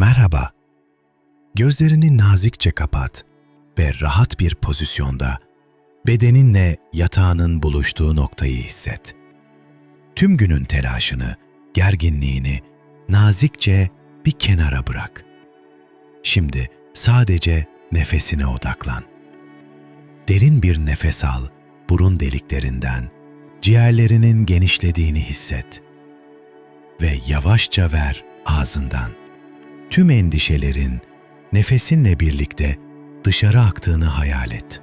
Merhaba. Gözlerini nazikçe kapat ve rahat bir pozisyonda bedeninle yatağının buluştuğu noktayı hisset. Tüm günün telaşını, gerginliğini nazikçe bir kenara bırak. Şimdi sadece nefesine odaklan. Derin bir nefes al, burun deliklerinden, ciğerlerinin genişlediğini hisset. Ve yavaşça ver ağzından. Tüm endişelerin nefesinle birlikte dışarı aktığını hayal et.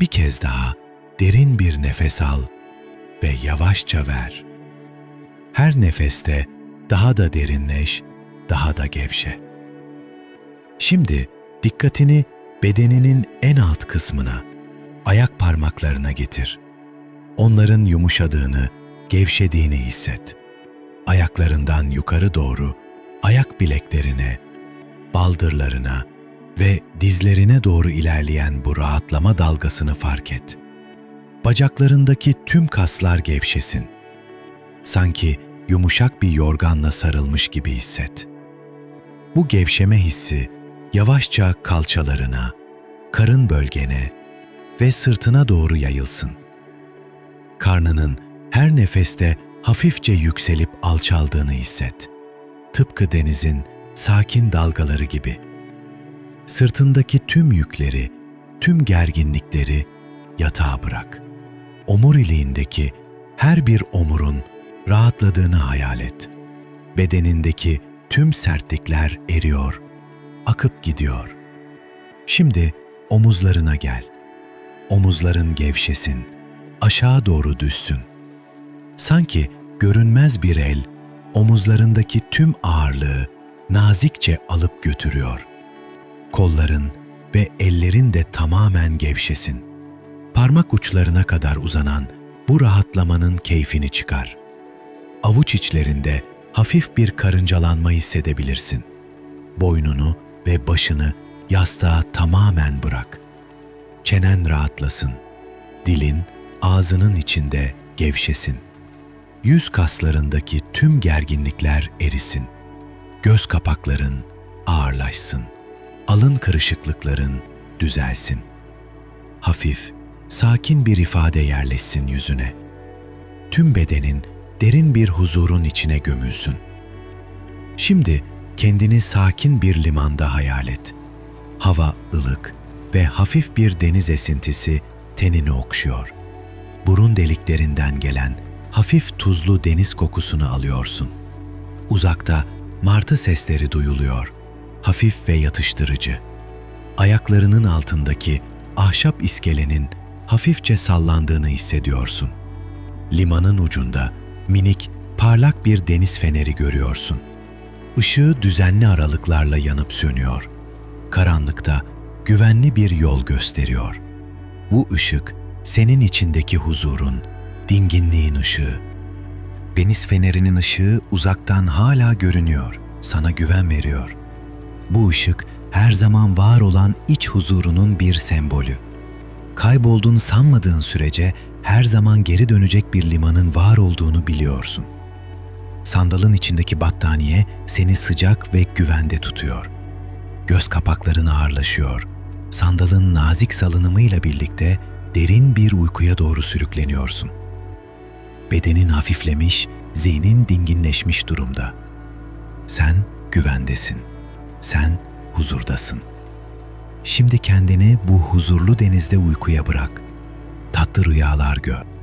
Bir kez daha derin bir nefes al ve yavaşça ver. Her nefeste daha da derinleş, daha da gevşe. Şimdi dikkatini bedeninin en alt kısmına, ayak parmaklarına getir. Onların yumuşadığını, gevşediğini hisset. Ayaklarından yukarı doğru, ayak bileklerine, baldırlarına ve dizlerine doğru ilerleyen bu rahatlama dalgasını fark et. Bacaklarındaki tüm kaslar gevşesin. Sanki yumuşak bir yorganla sarılmış gibi hisset. Bu gevşeme hissi yavaşça kalçalarına, karın bölgene ve sırtına doğru yayılsın. Karnının her nefeste hafifçe yükselip alçaldığını hisset. Tıpkı denizin sakin dalgaları gibi. Sırtındaki tüm yükleri, tüm gerginlikleri yatağa bırak. Omuriliğindeki her bir omurun rahatladığını hayal et. Bedenindeki tüm sertlikler eriyor, akıp gidiyor. Şimdi omuzlarına gel. Omuzların gevşesin, aşağı doğru düşsün. Sanki görünmez bir el omuzlarındaki tüm ağırlığı nazikçe alıp götürüyor. Kolların ve ellerin de tamamen gevşesin. Parmak uçlarına kadar uzanan bu rahatlamanın keyfini çıkar. Avuç içlerinde hafif bir karıncalanma hissedebilirsin. Boynunu ve başını yastığa tamamen bırak. Çenen rahatlasın. Dilin ağzının içinde gevşesin. Yüz kaslarındaki tüm gerginlikler erisin. Göz kapakların ağırlaşsın. Alın kırışıklıkların düzelsin. Hafif, sakin bir ifade yerleşsin yüzüne. Tüm bedenin derin bir huzurun içine gömülsün. Şimdi kendini sakin bir limanda hayal et. Hava ılık ve hafif bir deniz esintisi tenini okşuyor. Burun deliklerinden gelen hafif tuzlu deniz kokusunu alıyorsun. Uzakta martı sesleri duyuluyor. Hafif ve yatıştırıcı. Ayaklarının altındaki ahşap iskelenin hafifçe sallandığını hissediyorsun. Limanın ucunda minik, parlak bir deniz feneri görüyorsun. Işığı düzenli aralıklarla yanıp sönüyor. Karanlıkta güvenli bir yol gösteriyor. Bu ışık senin içindeki huzurun, dinginliğin ışığı. Deniz fenerinin ışığı uzaktan hala görünüyor, sana güven veriyor. Bu ışık her zaman var olan iç huzurunun bir sembolü. Kaybolduğunu sanmadığın sürece her zaman geri dönecek bir limanın var olduğunu biliyorsun. Sandalın içindeki battaniye seni sıcak ve güvende tutuyor. Göz kapakların ağırlaşıyor. Sandalın nazik salınımıyla birlikte derin bir uykuya doğru sürükleniyorsun. Bedenin hafiflemiş, zihnin dinginleşmiş durumda. Sen güvendesin. Sen huzurdasın. Şimdi kendini bu huzurlu denizde uykuya bırak. Tatlı rüyalar gör.